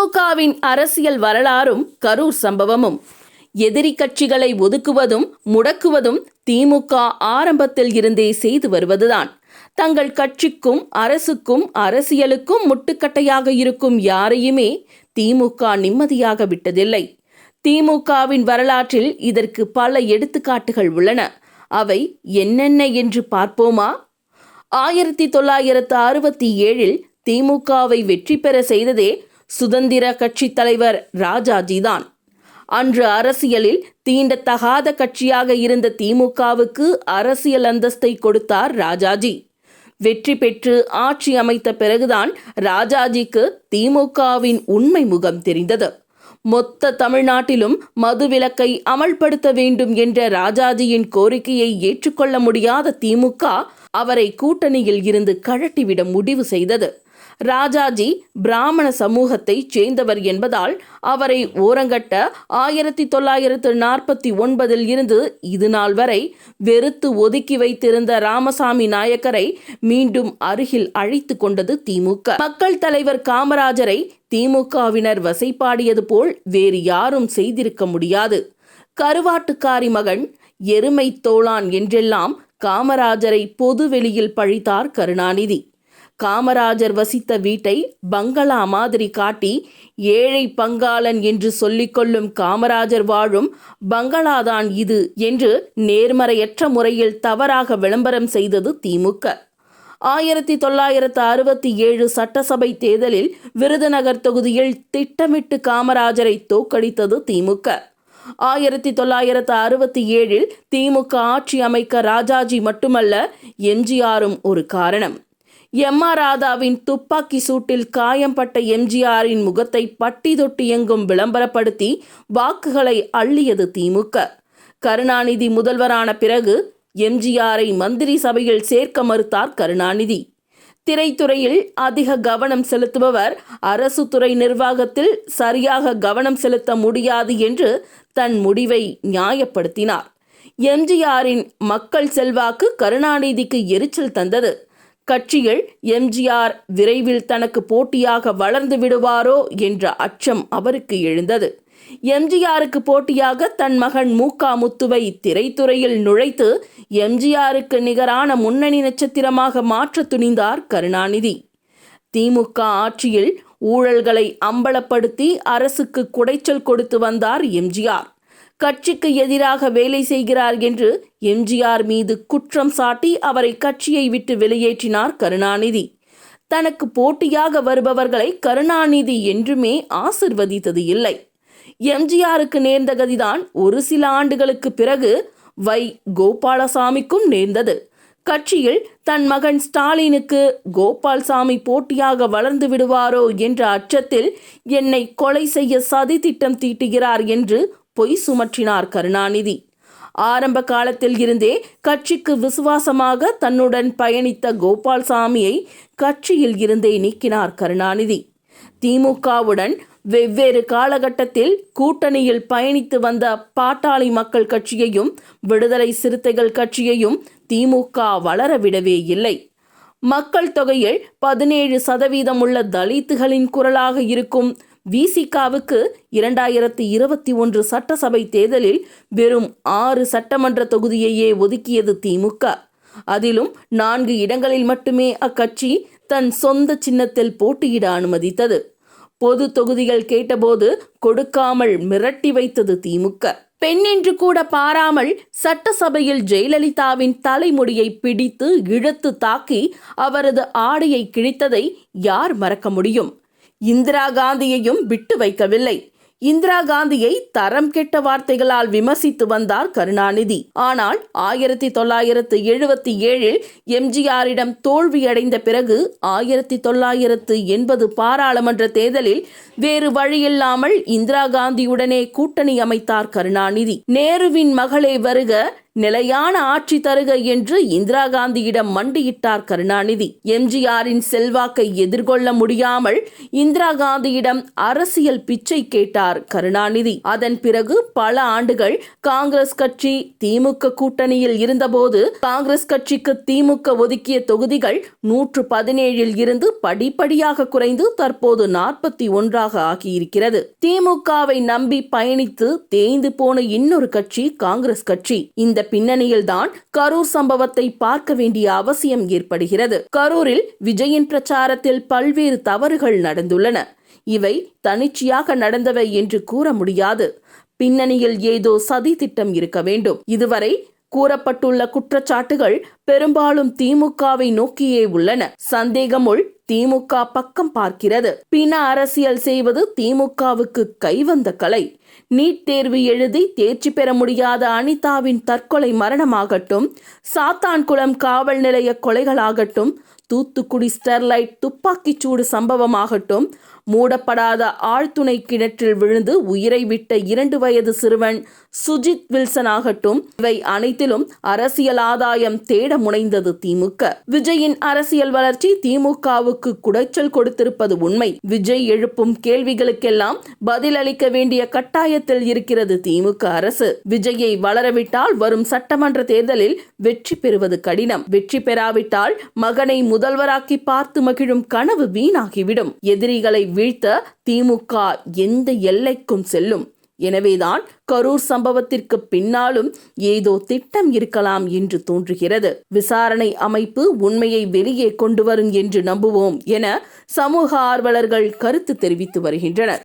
திமுகவின் அரசியல் வரலாறும் கரூர் சம்பவமும். எதிரி கட்சிகளை ஒதுக்குவதும் முடக்குவதும் திமுக ஆரம்பத்தில் இருந்தே செய்து வருவதுதான். தங்கள் கட்சிக்கும் அரசுக்கும் அரசியலுக்கும் முட்டுக்கட்டையாக இருக்கும் யாரையுமே திமுக நிம்மதியாக விட்டதில்லை. திமுகவின் வரலாற்றில் இதற்கு பல எடுத்துக்காட்டுகள் உள்ளன. அவை என்னென்ன என்று பார்ப்போமா? ஆயிரத்தி தொள்ளாயிரத்து அறுபத்தி ஏழில் திமுகவை வெற்றி பெற செய்ததே சுதந்திர கட்சித் தலைவர் ராஜாஜிதான். அன்று அரசியலில் தீண்டத்தகாத கட்சியாக இருந்த திமுகவுக்கு அரசியல் அந்தஸ்தை கொடுத்தார் ராஜாஜி. வெற்றி பெற்று ஆட்சி அமைத்த பிறகுதான் ராஜாஜிக்கு திமுகவின் உண்மை முகம் தெரிந்தது. மொத்த தமிழ்நாட்டிலும் மதுவிலக்கை அமல்படுத்த வேண்டும் என்ற ராஜாஜியின் கோரிக்கையை ஏற்றுக்கொள்ள முடியாத திமுக அவரை கூட்டணியில் இருந்து கழட்டிவிட முடிவு செய்தது. ராஜாஜி பிராமண சமூகத்தைச் சேர்ந்தவர் என்பதால் அவரை ஓரங்கட்ட ஆயிரத்தி தொள்ளாயிரத்து நாற்பத்தி ஒன்பதில் இருந்து இது நாள் வரை வெறுத்து ஒதுக்கி வைத்திருந்த ராமசாமி நாயக்கரை மீண்டும் அருகில் அழைத்து கொண்டது திமுக. மக்கள் தலைவர் காமராஜரை திமுகவினர் வசைப்பாடியது போல் வேறு யாரும் செய்திருக்க முடியாது. கருவாட்டுக்காரி மகன் எருமை தோளான் என்றெல்லாம் காமராஜரை பொது வெளியில் பழித்தார் கருணாநிதி. காமராஜர் வசித்த வீட்டை பங்களா மாதிரி காட்டி ஏழை பங்காளன் என்று சொல்லிக்கொள்ளும் காமராஜர் வாழும் பங்களாதான் இது என்று நேர்மறையற்ற முறையில் தவறாக விளம்பரம் செய்தது திமுக. ஆயிரத்தி தொள்ளாயிரத்து அறுபத்தி ஏழு சட்டசபை தேர்தலில் விருதுநகர் தொகுதியில் திட்டமிட்டு காமராஜரை தோக்கடித்தது திமுக. ஆயிரத்தி தொள்ளாயிரத்து அறுபத்தி ஏழில் திமுக ஆட்சி அமைக்க ராஜாஜி மட்டுமல்ல எம்ஜிஆரும் ஒரு காரணம். எம் ஆர் ராதாவின் துப்பாக்கி சூட்டில் காயம்பட்ட எம்ஜிஆரின் முகத்தை பட்டி தொட்டி எங்கும் விளம்பரப்படுத்தி வாக்குகளை அள்ளியது திமுக. கருணாநிதி முதல்வரான பிறகு எம்ஜிஆரை மந்திரி சபையில் சேர்க்க மறுத்தார் கருணாநிதி. திரைத்துறையில் அதிக கவனம் செலுத்துபவர் அரசு துறை நிர்வாகத்தில் சரியாக கவனம் செலுத்த முடியாது என்று தன் முடிவை நியாயப்படுத்தினார். எம்ஜிஆரின் மக்கள் செல்வாக்கு கருணாநிதிக்கு எரிச்சல் தந்தது. கட்சியில் எம்ஜிஆர் விரைவில் தனக்கு போட்டியாக வளர்ந்து விடுவாரோ என்ற அச்சம் அவருக்கு எழுந்தது. எம்ஜிஆருக்கு போட்டியாக தன் மகன் மூகா முத்துவை திரைத்துறையில் நுழைத்து எம்ஜிஆருக்கு நிகரான முன்னணி நட்சத்திரமாக மாற்ற துணிந்தார் கருணாநிதி. திமுக ஆட்சியில் ஊழல்களை அம்பலப்படுத்தி அரசுக்கு குடைச்சல் கொடுத்து வந்தார் எம்ஜிஆர். கட்சிக்கு எதிராக வேலை செய்கிறார் என்று எம்ஜிஆர் மீது குற்றம் சாட்டி அவரை கட்சியை விட்டு வெளியேற்றினார் கருணாநிதி. தனக்கு போட்டியாக வருபவர்களை கருணாநிதி என்றுமே ஆசிர்வதித்தது இல்லை. எம்ஜிஆருக்கு நேர்ந்த கதிதான் ஒரு சில ஆண்டுகளுக்கு பிறகு வை. கோபாலசாமிக்கும் நேர்ந்தது. கட்சியில் தன் மகன் ஸ்டாலினுக்கு கோபால்சாமி போட்டியாக வளர்ந்து விடுவாரோ என்ற அச்சத்தில் என்னை கொலை செய்ய சதி திட்டம் தீட்டுகிறார் என்று பொய் சுமற்றினார் கருணாநிதி. ஆரம்ப காலத்தில் இருந்தே கட்சிக்கு விசுவாசமாக தன்னுடன் பயணித்த கோபால்சாமியை கட்சியில் இருந்தே நீக்கினார் கருணாநிதி. திமுகவுடன் வெவ்வேறு காலகட்டத்தில் கூட்டணியில் பயணித்து வந்த பாட்டாளி மக்கள் கட்சியையும் விடுதலை சிறுத்தைகள் கட்சியையும் திமுக வளரவிடவே இல்லை. மக்கள் தொகையில் பதினேழு சதவீதம் உள்ள தலித்துகளின் குரலாக இருக்கும் விசிகாவுக்கு இரண்டாயிரத்தி இருபத்தி ஒன்று சட்டசபை தேர்தலில் வெறும் ஆறு சட்டமன்ற தொகுதியையே ஒதுக்கியது திமுக. அதிலும் நான்கு இடங்களில் மட்டுமே அக்கட்சி தன் சொந்த சின்னத்தில் போட்டியிட அனுமதித்தது. பொது தொகுதிகள் கேட்டபோது கொடுக்காமல் மிரட்டி வைத்தது திமுக. பெண் என்று கூட பாராமல் சட்டசபையில் ஜெயலலிதாவின் தலைமுடியை பிடித்து இழுத்து தாக்கி அவரது ஆடையை கிழித்ததை யார் மறக்க முடியும்? இந்திரா காந்தியையும் விட்டு வைக்கவில்லை. இந்திரா காந்தியை தரம் கெட்ட வார்த்தைகளால் விமர்சித்து வந்தார் கருணாநிதி. ஆனால் ஆயிரத்தி தொள்ளாயிரத்து எழுபத்தி ஏழில் எம்ஜிஆரிடம் தோல்வியடைந்த பிறகு ஆயிரத்தி தொள்ளாயிரத்து எண்பது பாராளுமன்ற தேர்தலில் வேறு வழியில்லாமல் இந்திரா காந்தியுடனே கூட்டணி அமைத்தார் கருணாநிதி. நேருவின் மகளே வருக நிலையான ஆட்சி தருக என்று இந்திரா காந்தியிடம் மண்டியிட்டார் கருணாநிதி. எம்ஜிஆரின் செல்வாக்கை எதிர்கொள்ள முடியாமல் இந்திரா காந்தியிடம் அரசியல் பிச்சை கேட்டார் கருணாநிதி. அதன் பிறகு பல ஆண்டுகள் காங்கிரஸ் கட்சி திமுக கூட்டணியில் இருந்தபோது காங்கிரஸ் கட்சிக்கு திமுக ஒதுக்கிய தொகுதிகள் நூற்று பதினேழில் இருந்து படிப்படியாக குறைந்து தற்போது நாற்பத்தி ஒன்றாக ஆகியிருக்கிறது. திமுகவை நம்பி பயணித்து தேய்ந்து போன இன்னொரு கட்சி காங்கிரஸ் கட்சி. இந்த பின்னணியில்தான் கரூர் சம்பவத்தை பார்க்க வேண்டிய அவசியம் ஏற்படுகிறது. கரூரில் விஜயின் பிரச்சாரத்தில் பல்வேறு தவறுகள் நடந்துள்ளன. இவை தனிச்சையாக நடந்தவை என்று கூற முடியாது. பின்னணியில் ஏதோ சதி திட்டம் இருக்க வேண்டும். இதுவரை கூறப்பட்டுள்ள குற்றச்சாட்டுகள் பெரும்பாலும் திமுகவை நோக்கியே உள்ளன. சந்தேகமுள் திமுக பக்கம் பார்க்கிறது. பின அரசியல் செய்வது திமுகவுக்கு கைவந்த கலை. நீட் தேர்வு எழுதி தேர்ச்சி பெற முடியாத அனிதாவின் தற்கொலை மரணமாகட்டும் சாத்தான்குளம் காவல் நிலைய கொலைகளாகட்டும் தூத்துக்குடி ஸ்டெர்லைட் துப்பாக்கிச்சூடு சம்பவமாகட்டும் மூடப்படாத ஆழ்துணை கிணற்றில் விழுந்து உயிரை விட்ட இரண்டு வயது சிறுவன் சுஜித் வில்சன் ஆகட்டும் இவை அனைத்திலும் அரசியல் ஆதாயம் தேட முனைந்தது திமுக. விஜயின் அரசியல் வளர்ச்சி திமுகவுக்கு குடைச்சல் கொடுத்திருப்பது உண்மை. விஜய் எழுப்பும் கேள்விகளுக்கெல்லாம் பதிலளிக்க வேண்டிய கட்டாயத்தில் இருக்கிறது திமுக அரசு. விஜயை வளரவிட்டால் வரும் சட்டமன்ற தேர்தலில் வெற்றி பெறுவது கடினம். வெற்றி பெறாவிட்டால் மகனை முதல்வராக்கி பார்த்து மகிழும் கனவு வீணாகிவிடும். எதிரிகளை வீழ்த்த திமுக எந்த எல்லைக்கும் செல்லும். எனவேதான் கரூர் சம்பவத்திற்கு பின்னாலும் ஏதோ திட்டம் இருக்கலாம் என்று தோன்றுகிறது. விசாரணை அமைப்பு உண்மையை வெளியே கொண்டு வரும் என்று நம்புவோம் என சமூக ஆர்வலர்கள் கருத்து தெரிவித்து வருகின்றனர்.